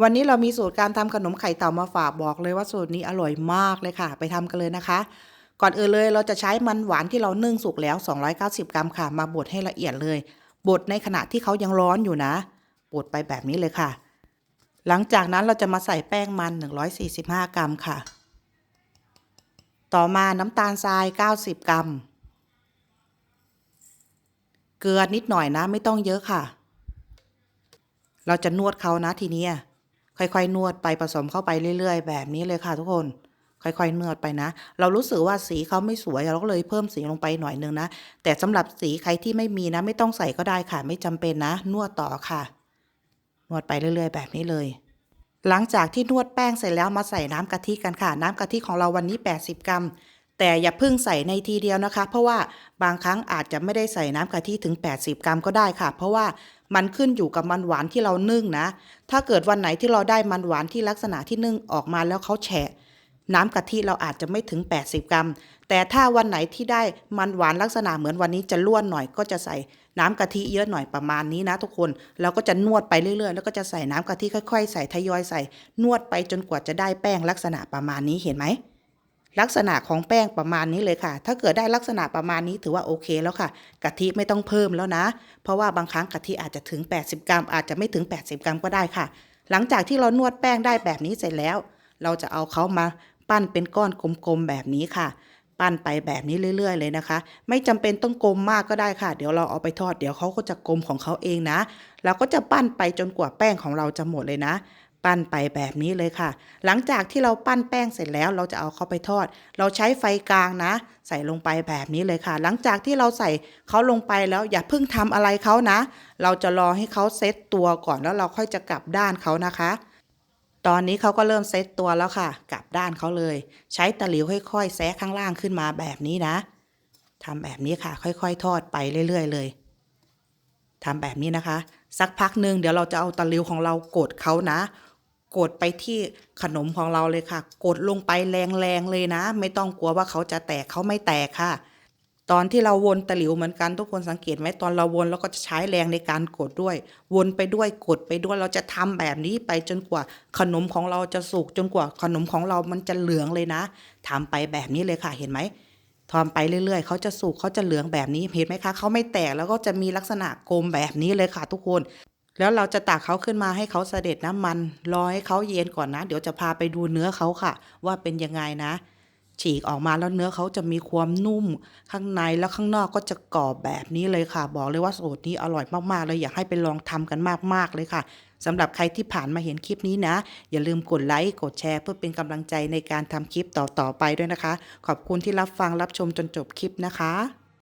วันนี้เรามีสูตรการทำขนมไข่เต่ามาฝากบอกเลยว่าสูตรนี้อร่อยมากเลยค่ะ ไปทำกันเลยนะคะ ก่อนอื่นเลยเราจะใช้มันหวานที่เรานึ่งสุกแล้ว 290 กรัมค่ะ มาบดให้ละเอียดเลย บดในขณะที่เขายังร้อนอยู่นะ บดไปแบบนี้เลยค่ะ หลังจากนั้นเราจะมาใส่แป้งมัน 145 กรัมค่ะ ต่อมาน้ำตาลทราย 90 กรัม เกลือนิดหน่อยนะไม่ต้องเยอะค่ะ เราจะนวดเขานะทีนี้ ค่อยๆ นวดไปผสมเข้าไปเรื่อย ๆ แบบนี้เลยค่ะทุกคน ค่อยๆนวดไปนะ เรารู้สึกว่าสีเขาไม่สวยเราก็เลยเพิ่มสีลงไปหน่อยนึงนะ แต่สำหรับสีใครที่ไม่มีนะ ไม่ต้องใส่ก็ได้ค่ะ ไม่จำเป็นนะ นวดต่อค่ะ นวดไปเรื่อย ๆ แบบนี้เลย หลังจากที่นวดแป้งเสร็จแล้วมาใส่น้ำกะทิกันค่ะ น้ำกะทิของเราวันนี้ 80 กรัม แต่อย่าเพิ่งใส่ในทีเดียวนะคะ เพราะว่าบางครั้งอาจจะไม่ได้ใส่น้ำกะทิถึง 80 กรัมก็ได้ค่ะ เพราะว่ามันขึ้นอยู่กับมันหวานที่เรานึ่งนะ ถ้าเกิดวันไหนที่เราได้มันหวานที่ลักษณะที่นึ่งออกมาแล้วเขาแฉะ น้ำกะทิเราอาจจะไม่ถึง 80 กรัม แต่ถ้าวันไหนที่ได้มันหวานลักษณะเหมือนวันนี้จะล้วนหน่อยก็จะใส่น้ำกะทิเยอะหน่อยประมาณนี้นะทุกคนแล้วก็จะนวดไปเรื่อยๆ แล้วก็จะใส่น้ำกะทิค่อย ๆ ใส่ทยอยใส่ นวดไปจนกว่าจะได้แป้งลักษณะประมาณนี้เห็นไหม ลักษณะของแป้งประมาณนี้เลยค่ะ ถ้าเกิดได้ลักษณะประมาณนี้ถือว่าโอเคแล้วค่ะ กะทิไม่ต้องเพิ่มแล้วนะ เพราะว่าบางครั้งกะทิอาจจะถึง 80 กรัม อาจจะไม่ถึง 80 กรัมก็ได้ค่ะ หลังจากที่เรานวดแป้งได้แบบนี้เสร็จแล้ว เราจะเอาเขามาปั้นเป็นก้อนกลมๆแบบนี้ค่ะ ปั้นไปแบบนี้เรื่อย ๆ เลยนะคะ ไม่จำเป็นต้องกลมมากก็ได้ค่ะ เดี๋ยวเราเอาไปทอด เดี๋ยวเขาก็จะกลมของเขาเองนะ เราก็จะปั้นไปจนกว่าแป้งของเราจะหมดเลยนะ ปั้นไปแบบนี้เลยค่ะ หลังจากที่เราปั้นแป้งเสร็จแล้วเราจะเอาเขาไปทอด เราใช้ไฟกลางนะ ใส่ลงไปแบบนี้เลยค่ะ หลังจากที่เราใส่เขาลงไปแล้วอย่าเพิ่งทำอะไรเขานะ เราจะรอให้เขาเซตตัวก่อนแล้วเราค่อยจะกลับด้านเขานะคะ ตอนนี้เขาก็เริ่มเซตตัวแล้วค่ะ กลับด้านเขาเลย ใช้ตะหลิวค่อยๆแซะข้างล่างขึ้นมาแบบนี้นะทำแบบนี้ค่ะ ค่อยๆ ทอดไปเรื่อยๆ เลยทำแบบนี้นะคะ สักพักหนึ่งเดี๋ยวเราจะเอาตะหลิวของเรากดเขานะ กดไปที่ขนมของเราเลยค่ะ กดลงไปแรงๆเลยนะ ไม่ต้องกลัวว่าเขาจะแตกเขาไม่แตกค่ะ ตอนที่เราวนตะหลิวเหมือนกันทุกคนสังเกตไหมตอนเราวนเราก็จะใช้แรงในการกดด้วย วนไปด้วยกดไปด้วยเราจะทำแบบนี้ไปจนกว่า ขนมของเราจะสุกจนกว่าขนมของเรามันจะเหลืองเลยนะทำไปแบบนี้เลยค่ะเห็นไหมทำไปเรื่อยๆ เขาจะสุกเขาจะเหลืองแบบนี้เห็นไหมคะเขาไม่แตกแล้วก็จะมีลักษณะกลมแบบนี้เลยค่ะทุกคน แล้วเราจะตักเขาขึ้นมาให้เขาเสด็จน้ำมันรอให้เขาเย็นก่อนนะ เดี๋ยวจะพาไปดูเนื้อเขาค่ะ ว่าเป็นยังไงนะ ฉีกออกมาแล้วเนื้อเขาจะมีความนุ่ม ข้างในแล้วข้างนอกก็จะกรอบแบบนี้เลยค่ะ บอกเลยว่าสูตรนี้อร่อยมากๆเลยอยากให้ไปลองทำกันมากๆเลยค่ะสำหรับใครที่ผ่านมาเห็นคลิปนี้นะ อย่าลืมกดไลค์กดแชร์ เพื่อเป็นกำลังใจในการทำคลิปต่อๆไปด้วยนะคะ ขอบคุณที่รับฟังรับชมจนจบคลิปนะคะ